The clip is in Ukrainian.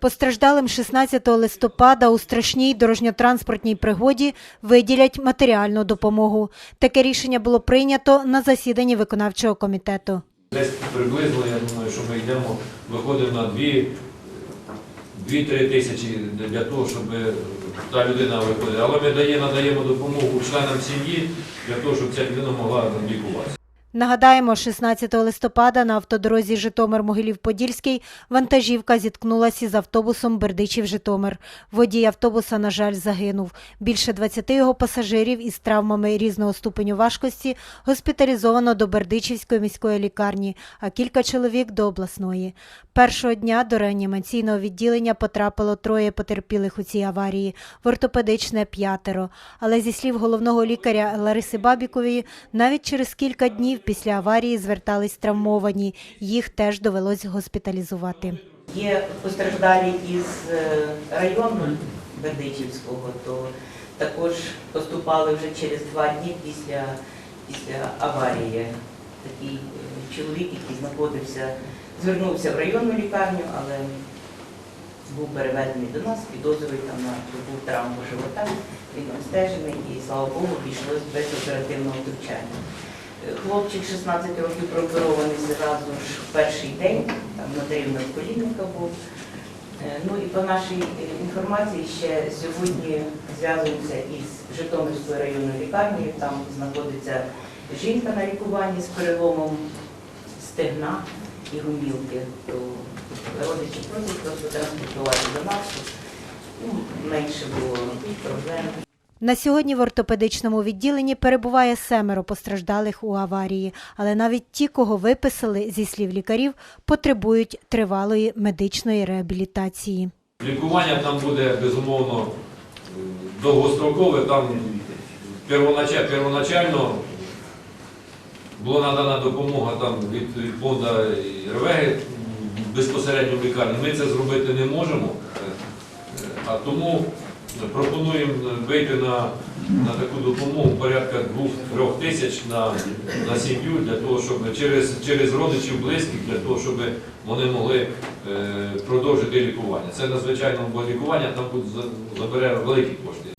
Постраждалим 16 листопада у страшній дорожньо-транспортній пригоді виділять матеріальну допомогу. Таке рішення було прийнято на засіданні виконавчого комітету. Десь приблизно, я думаю, що ми йдемо, виходимо на 2-3 тисячі для того, щоб та людина виходила. Але ми дає, надаємо допомогу членам сім'ї для того, щоб ця людина могла лікуватися. Нагадаємо, 16 листопада на автодорозі Житомир-Могилів-Подільський вантажівка зіткнулася з автобусом Бердичів-Житомир. Водій автобуса, на жаль, загинув. Більше 20 його пасажирів із травмами різного ступеню важкості госпіталізовано до Бердичівської міської лікарні, а кілька чоловік до обласної. Першого дня до реанімаційного відділення потрапило троє потерпілих у цій аварії, в ортопедичне п'ятеро. Але зі слів головного лікаря Лариси Бабікової, навіть через кілька днів після аварії звертались травмовані. Їх теж довелось госпіталізувати. Є постраждалі із е, району Бердичівського, то також поступали вже через два дні після, після аварії. Такий е, чоловік, який знаходився, звернувся в районну лікарню, але був переведений до нас, підозрюють там на трубу травму живота. Він обстежений і, слава Богу, обійшлось без оперативного втручання. Хлопчик 16 років прооперований зразу ж в перший день, там надрив колінника був. Е, Ну і по нашій інформації ще сьогодні зв'язуємося із Житомирською районною лікарнею. Там знаходиться жінка на лікуванні з переломом стегна і гумілки. То родичі просять просто транспортувати до нас, ну, менше було проблем. На сьогодні в ортопедичному відділенні перебуває семеро постраждалих у аварії, але навіть ті, кого виписали, зі слів лікарів, потребують тривалої медичної реабілітації. Лікування там буде безумовно е, довгострокове. Там первоначально, була надана допомога там, від, від фонду безпосередньо в лікарні. Ми це зробити не можемо, Е, е, а тому пропонуємо вийти на, на таку допомогу порядка 2-3 тисяч на, на сім'ю для того, щоб через, через родичів близьких, для того, щоб вони могли е, продовжити лікування. Це надзвичайно бо лікування там забере великі кошти.